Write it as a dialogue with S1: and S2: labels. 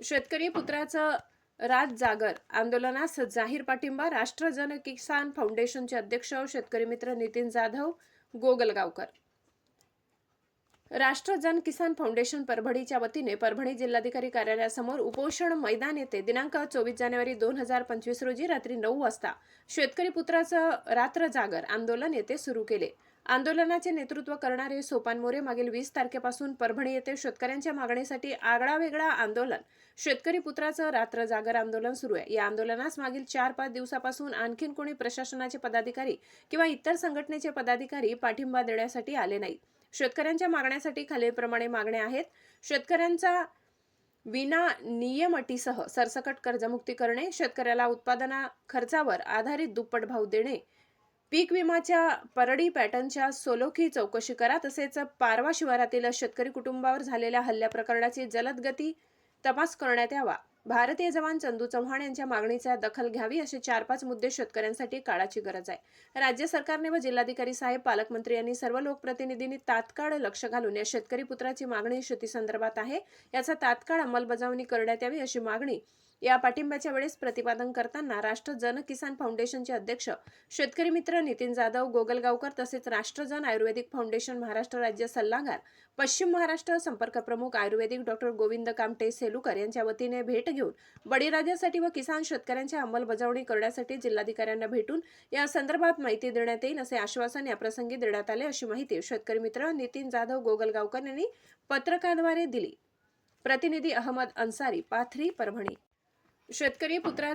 S1: शेतकरी पुत्राचं राज जागर. आंदोलनास जाहीर पाठिंबा राष्ट्र जन किसान फाउंडेशनचे अध्यक्ष शेतकरी मित्र नितीन जाधव गोगलगावकर. राष्ट्र जन किसान फाउंडेशन परभणीच्या वतीने परभणी जिल्हाधिकारी कार्यालयासमोर उपोषण मैदान येथे दिनांक चोवीस जानेवारी दोन हजार पंचवीस रोजी रात्री नऊ वाजता शेतकरी पुत्राचं रात्र जागर आंदोलन येथे सुरू केले. आंदोलनाचे नेतृत्व करणारे सोपान मोरे मागील वीस तारखेपासून परभणी येथे शेतकऱ्यांच्या मागणीसाठी आगळा वेगळा आंदोलन. शेतकरी पुत्राचं रात्र जागर आंदोलन सुरू आहे. या आंदोलनास मागील चार पाच दिवसापासून आणखीन कोणी प्रशासनाचे पदाधिकारी किंवा इतर संघटनेचे पदाधिकारी पाठिंबा देण्यासाठी आले नाहीत. शेतकऱ्यांच्या मागण्यासाठी खालीलप्रमाणे मागण्या आहेत. शेतकऱ्यांचा विना नियम अटीसह सरसकट कर्जमुक्ती करणे शेतकऱ्याला उत्पादना खर्चावर आधारित दुप्पट भाव देणे पीक विमाच्या परडी पॅटर्नच्या सोलोखी चौकशी करा तसेच पारवा शिवारातील शेतकरी कुटुंबावर झालेल्या हल्ल्या प्रकरणाची जलद गती तपास करण्यात यावा. भारतीय जवान चंदू चव्हाण यांच्या मागणीचा दखल घ्यावी असे चार पाच मुद्दे शेतकऱ्यांसाठी काळाची गरज आहे. राज्य सरकारने व जिल्हाधिकारी साहेब पालकमंत्री यांनी सर्व लोकप्रतिनिधींनी तात्काळ लक्ष घालून या शेतकरी पुत्राची मागणी शेतीसंदर्भात आहे. याचा तात्काळ अंमलबजावणी करण्यात यावी अशी मागणी या पाठिंब्याच्या वेळेस प्रतिपादन करताना राष्ट्र जन किसान फाउंडेशनचे अध्यक्ष शेतकरी मित्र नितीन जाधव गोगलगावकर तसेच राष्ट्रजन आयुर्वेदिक फाउंडेशन महाराष्ट्र राज्य सल्लागार पश्चिम महाराष्ट्र संपर्क प्रमुख आयुर्वेदिक डॉक्टर गोविंद कामटे सेलुकर यांच्या वतीने भेट घेऊन बळीराजासाठी व किसान शेतकऱ्यांच्या अंमलबजावणी करण्यासाठी जिल्हाधिकाऱ्यांना भेटून या संदर्भात माहिती देण्यात येईल असे आश्वासन याप्रसंगी देण्यात आले अशी माहिती शेतकरी मित्र नितीन जाधव गोगलगावकर यांनी पत्रकाद्वारे दिली. प्रतिनिधी अहमद अन्सारी पाथरी परभणी. शेतकरी पुत्रा